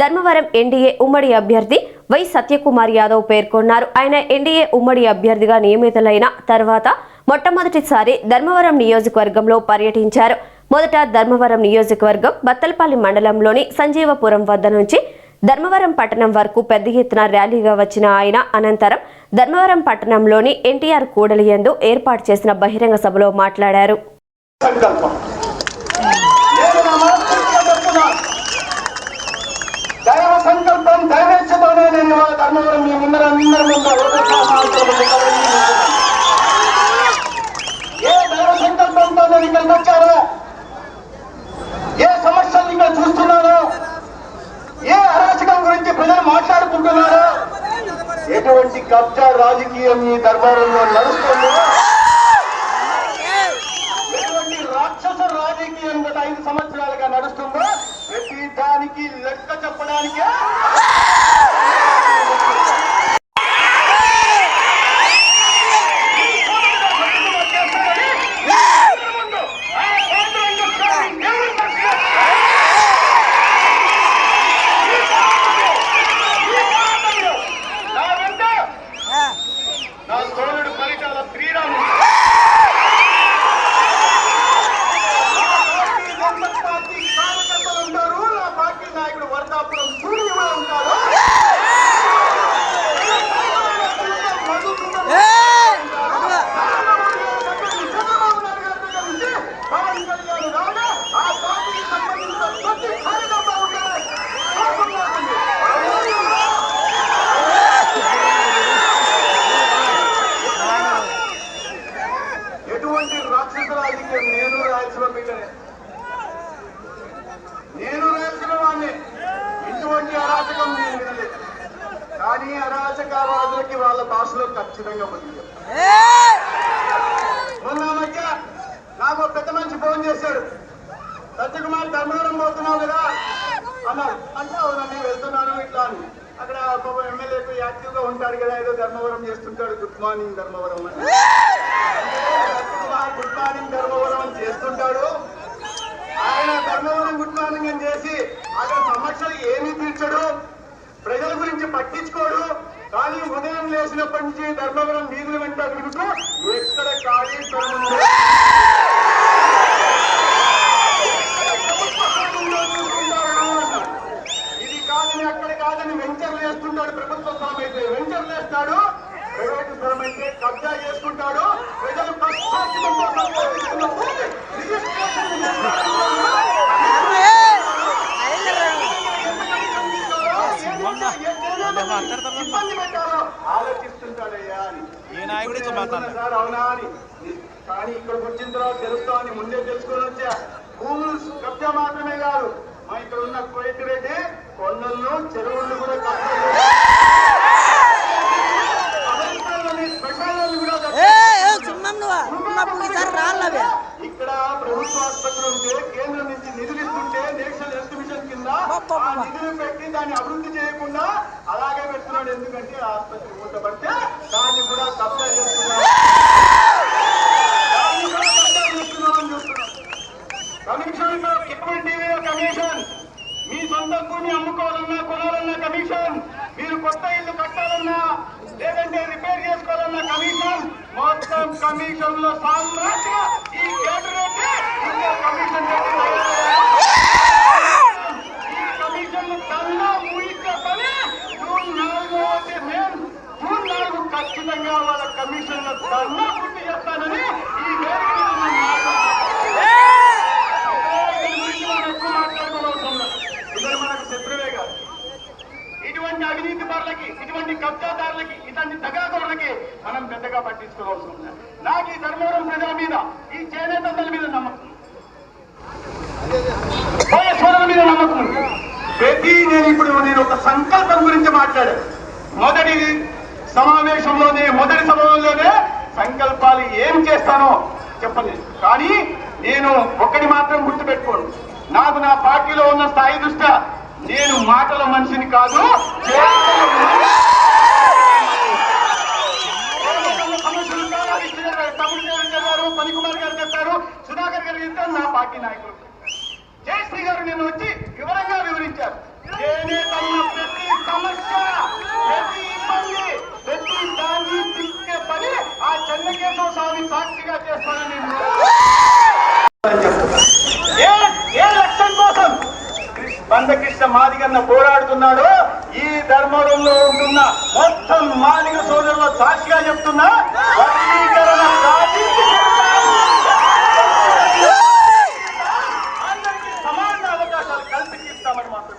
Dharmavaram NDA ఉమ్మడి అభ్యర్థి why Satyakumar Yadav పేర్కొన్నారు. ఆయన ఎన్డీఏ ఉమ్మడి అభ్యర్థిగా నియమితులైన తర్వాత మొట్టమొదటిసారి ధర్మవరం నియోజకవర్గంలో పర్యటించారు. మొదట ధర్మవరం నియోజకవర్గం బత్తలపల్లి మండలంలోని సంజీవపురం వద్ద నుంచి ధర్మవరం పట్టణం వరకు పెద్ద ఎత్తున ర్యాలీగా వచ్చిన ఆయన అనంతరం ధర్మవరం పట్టణంలోని ఎన్టీఆర్ కూడలియందు ఏర్పాటు చేసిన బహిరంగ సభలో మాట్లాడారు సంకల్పం నేను నా మనస్ఫూర్తిగా చెప్తున్నా దైవ సంకల్పం దైవేచ్ఛతోనే నేను ఇవాళ ధర్మవరం మీ ముందర అందరి ముందు ఏ దైవ సంకల్పంతో నేను ఇక్కడికి వచ్చానో ఏ సమస్యలు ఇక్కడ చూస్తున్నానో ఏ అరాచకం గురించి ప్రజలు మాట్లాడుకుంటున్నారో ఎటువంటి కబ్జా రాజకీయం ఈ దర్బారంలో నడుస్తుందో. ఎటువంటి రాక్షస రాజకీయం గత ఐదు సంవత్సరాలుగా నడుస్తుందో. ప్రతి దానికి లెక్క చెప్పడానికే నా వెంట నా సోదరుడు పరిటాల శ్రీరాముడు కాంగ్రెస్ పార్టీ కార్యకర్తలు ఉంటారు నా పార్టీ నాయకుడు వర్ధాపురం సూర్య కూడా ఉంటారు చంద్రబాబు నాయుడు గారితో కలిసి పవన్ కళ్యాణ్ రాగా ఆ పార్టీకి సంబంధించిన ప్రతి కార్యకర్త ఉంటారు ఎటువంటి రాక్షస రాజకీయం నేను రాయలసీమ బిడ్డనే నేను రాయలసీమ వాడిని ఇటువంటి అరాచకం నేను వినలేదు కానీ అరాచకవాదులకి వాళ్ళ భాషలో ఖచ్చితంగా ఉంది మొన్న మధ్య నాకు పెద్ద మనిషి ఫోన్ చేశాడు. సత్యకుమార్ ధర్మవరం పోతున్నావు కదా? అన్నారు అంటే అవునండి వెళ్తున్నాను ఇట్లా అని. అక్కడ ఒక ఎమ్మెల్యేకు యాక్టివ్గా ఉంటాడు కదా ఏదో ధర్మవరం చేస్తుంటాడు. గుడ్ మార్నింగ్ ధర్మవరం అని సత్యకుమార్ గుడ్ మార్నింగ్ ధర్మవరం అని చేస్తుంటాడు ఆయన ధర్మవరం గుడ్ మార్నింగ్ అని చేసి అక్కడ సమస్యలు ఏమీ తీర్చడు ప్రజల గురించి పట్టించుకోడు కానీ ఉదయం లేచినప్పటి నుంచి ధర్మవరం వీధుల వెంట తిరుగుతూ ఎక్కడ ఖాళీ స్థలం ఉందో, ఇది కాదని అక్కడ కాదని వెంచర్లు వేస్తుంటాడు ప్రభుత్వ స్థలం అయితే వెంచర్లు వేస్తాడు ప్రైవేట్ స్థలం అయితే కబ్జా చేసుకుంటాడు ప్రజలు కష్టార్జితంతో సంపాదించుకున్న భూమి రిజిస్ట్రేషన్ ఇబ్బంది పెట్టారో. ఆలోచిస్తుంటాడయ్యా అని. ఏ నాయకుడు ఇట్లా మాట్లాడతాడు? సార్ అవునా అని. కానీ ఇక్కడికి వచ్చిన తర్వాత తెలుస్తా అని ముందే తెలుసుకొని వచ్చా. భూములు కబ్జా మాత్రమే కాదు మా ఇక్కడ ఉన్న కోయిట్ రెడ్డి కొండలను చెరువులను కూడా ఇక్కడ ప్రభుత్వ ఆసుపత్రి ఉంటే కేంద్రం నుంచి నిధులు ఇస్తుంటే నేషనల్ కింద ఆ నిధులు పెట్టి దాన్ని అభివృద్ధి చేయకుండా అలాగే పెడుతున్నాడు. ఎందుకంటే ఆ ఆసుపత్రి మూతపడితే దాన్ని కూడా కబ్జా చేస్తున్నాడు. కమిషన్లో ఇప్పుడు టీవీలో కమిషన్. మీ సొంత భూమి అమ్ముకోవాలన్నా కొనాలన్నా కమిషన్. మీరు కొత్త ఇల్లు కట్టాలన్నా లేదంటే రిపేర్ చేసుకోవాలన్నా కమిషన్. మొత్తం కమిషన్లో సామ్రాజ్యం. ఈ కేటరేట్ ఇంకో కమిషన్ పెట్టి తయారయ్యారు. ఈ కమిషన్ కన్నా ముయించని జూన్ నాలుగో మేము జూన్ నాలుగు ఖచ్చితంగా వాళ్ళ కమిషన్లో ధర్నా పూర్తి చేస్తానని ఈ వేదిక మీద నేను మాట్లాడుతున్నాను. దీని గురించి మనం ఎక్కువ ఇటువంటి అవినీతిదారులకి ఇటువంటి కబ్జాదారులకి ఇటువంటి దగాకోరులకి మనం పెద్దగా పట్టించుకోవాల్సి ఉంది. నాకు ఈ ధర్మవరం ప్రజల మీద ఈ చేనేతల మీద నమ్మకం వైఎస్ఆర్ మీద నమ్మకం ఉంది. ప్రతి నేను ఇప్పుడు నేను ఒక సంకల్పం గురించి మాట్లాడాను. మొదటి సమావేశంలోనే మొదటి సభలోనే సంకల్పాలు ఏం చేస్తానో చెప్పలేదు. కానీ నేను ఒక్కటి మాత్రం గుర్తుపెట్టుకోను. నాకు నా పార్టీలో ఉన్న స్థాయి దృష్ట్యా నేను మాటల మనిషిని కాదు చేతల గారు పనికుమార్ గారు చెప్పారు. సుధాకర్ గారు చెప్పారు నా పార్టీ నాయకులు. జయశ్రీ గారు నేను వచ్చి వివరంగా వివరించారు. చేనేతన్న ప్రతి సమస్య ప్రతి ఇబ్బంది ప్రతి దాన్ని తిక్కే పని ఆ చెన్నకేశవ స్వామి సాక్షిగా చేస్తానని చెప్తాను ఏ ఏ లక్ష్యం కోసం బంధకృష్ణ మాదిగన్న పోరాడుతున్నాడో. ఈ ధర్మవరంలో ఉంటున్న మొత్తం మాదిగ సోదరుల సాక్షిగా చెప్తున్నా సమాన అవకాశాలు మాత్రం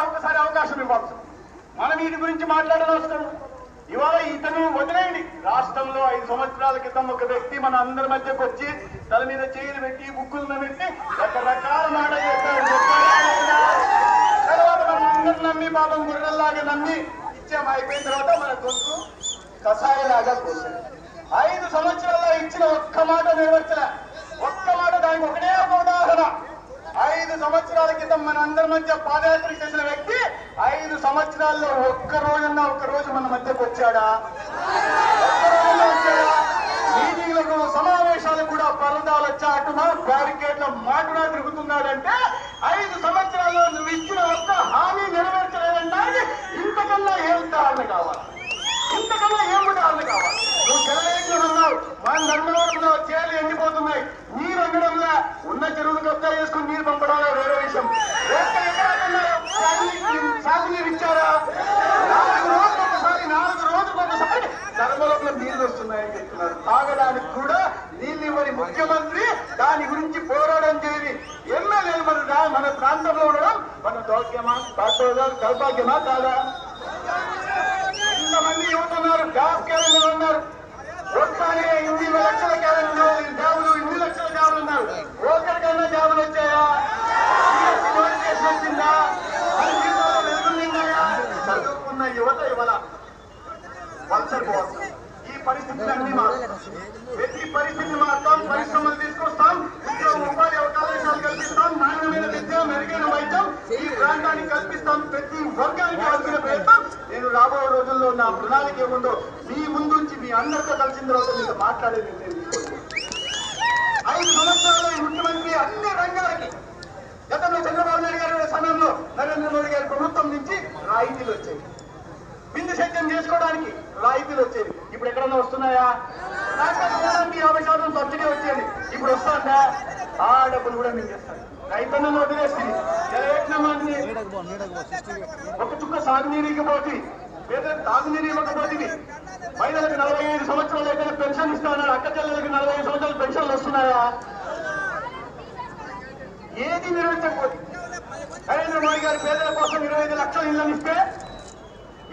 ఒక్కసారి అవకాశం ఇవ్వచ్చు మనం వీటి గురించి మాట్లాడనవసరం ఇవాళ ఇతను వదిలేయండి. రాష్ట్రంలో ఐదు సంవత్సరాల క్రితం ఒక వ్యక్తి మన అందరి మధ్యకు వచ్చి తల మీద చేయిలు పెట్టి బుక్కులను పెట్టి రకరకాల మాట చేస్తాడు తర్వాత మనం అందరు నమ్మి పాపం గుర్రెల్లాగా నమ్మి ఇచ్చాం. అయిపోయిన తర్వాత మన గొంతు కషాయలాగా పోసాడు ఐదు సంవత్సరాల్లో ఇచ్చిన ఒక్క మాట నెరవేర్చలే. ఒక్క మాట దానికి ఒకటే ఒక సంవత్సరాల క్రితం మన అందరి మధ్య పాదయాత్ర చేసిన వ్యక్తి ఐదు సంవత్సరాల్లో ఒక్క రోజున్నా ఒక్క రోజు మన మధ్యకు వచ్చాడా? ఒక్క రోజుల్లో వచ్చాడా? మీటింగ్లకు సమావేశాలకు కూడా పరదాల చాటున బ్యారికేడ్ల దౌర్యమా దౌర్భాగ్యమా కాదా ఇంతమంది యువత ఉన్నారు గ్యాస్ క్యాలెండర్ ఉన్నారు. ఒక్కసారిగా ఎనిమిది లక్షల క్యాలెండర్ జాబులు ఎనిమిది లక్షల జాబులు ఉన్నారు. ఒకరికైనా జాబులు వచ్చాయా? వచ్చిందా? మన జీవితంలో వెలుగులు చదువుకున్న యువత ఇవాళ వలసలు పోవచ్చు ఈ పరిస్థితులన్నీ మారుతాం నా ప్రణాళిక ఏముందో మీ ముందుంచి మీ అందరితో కలిసిన తర్వాత మీతో మాట్లాడేది. ఐదు సంవత్సరాల్లో ఈ ముఖ్యమంత్రి అన్ని రంగాలకి. గతంలో చంద్రబాబు నాయుడు గారి సమయంలో నరేంద్ర మోడీ గారి ప్రభుత్వం నుంచి రాయితీలు వచ్చాయి. బిందు సేద్యం చేసుకోవడానికి రాయితీలు వచ్చేది ఇప్పుడు ఎక్కడన్నా వస్తున్నాయా? యాభై శాతం సబ్సిడీ వచ్చేది. ఇప్పుడు వస్తుందా? ఆ డబ్బులు కూడా మేము చేస్తాం రైతన్నను జలయజ్ఞమాన్ని ఒక చుక్క సాగునీరుకి పోతుంది పేదలకు తాగునీరు ఇవ్వకపోతే మహిళలకు నలభై ఐదు సంవత్సరాలు అయితే పెన్షన్ ఇస్తున్నారు అక్క చెల్లెలకు నలభై ఐదు సంవత్సరాలు పెన్షన్లు వస్తున్నాయా? ఏది నిర్వహించకపోతే నరేంద్ర మోడీ గారు పేదల కోసం ఇరవై ఐదు లక్షలు ఇళ్ళని ఇస్తే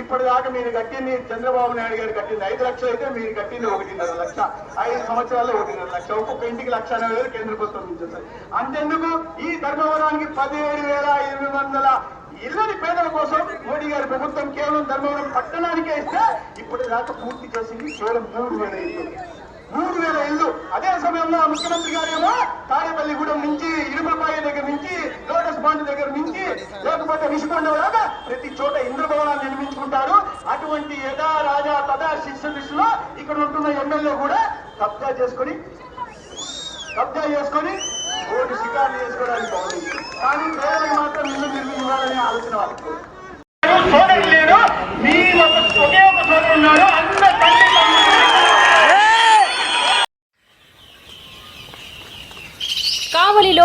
ఇప్పటిదాకా మీరు కట్టింది చంద్రబాబు నాయుడు గారు కట్టింది ఐదు లక్షలు అయితే మీరు కట్టింది ఒకటిన్నర లక్ష. ఐదు సంవత్సరాల్లో ఒకటిన్నర లక్ష. ఒక్కొక్క ఇంటికి లక్ష కేంద్ర ప్రభుత్వం నుంచి అంతెందుకు? ఈ ధర్మవరానికి పదిహేడు వేల ఎనిమిది వందల ఇల్లుని పేదల కోసం మోడీ గారి ప్రభుత్వం కేవలం ధర్మవరం పట్టణానికే ఇస్తే ఇప్పటిదాకా పూర్తి చేసింది కేవలం మూడు వేల ఇల్లు. మూడు వేల ఇల్లు. అదే సమయంలో ఆ ముఖ్యమంత్రి గారేమో తాడేపల్లిగూడెం నుంచి ఇరుపపాయ దగ్గర నుంచి లోటస్ బాండ్ దగ్గర నుంచి లేకపోతే విషకొండ లాగా ప్రతి చోట ఇంద్రభవనాలు నిర్మించుకుంటారు. అటువంటి యథా రాజా తదా శిష్య దిశలో ఇక్కడ ఉంటున్న ఎమ్మెల్యే కూడా కబ్జా చేసుకొని కబ్జా చేసుకొని ఓటు షికార్లు చేసుకోవడానికి బాగుంది కానీ పేదలకు మాత్రం ఇల్లు నిర్మించాలనే ఆలోచన వాళ్ళకి సోదరుడు లేడు మీ ఒక ఒకే ఒక సోదరుడు ఉన్నాడు అంత తల్లి కావలిలో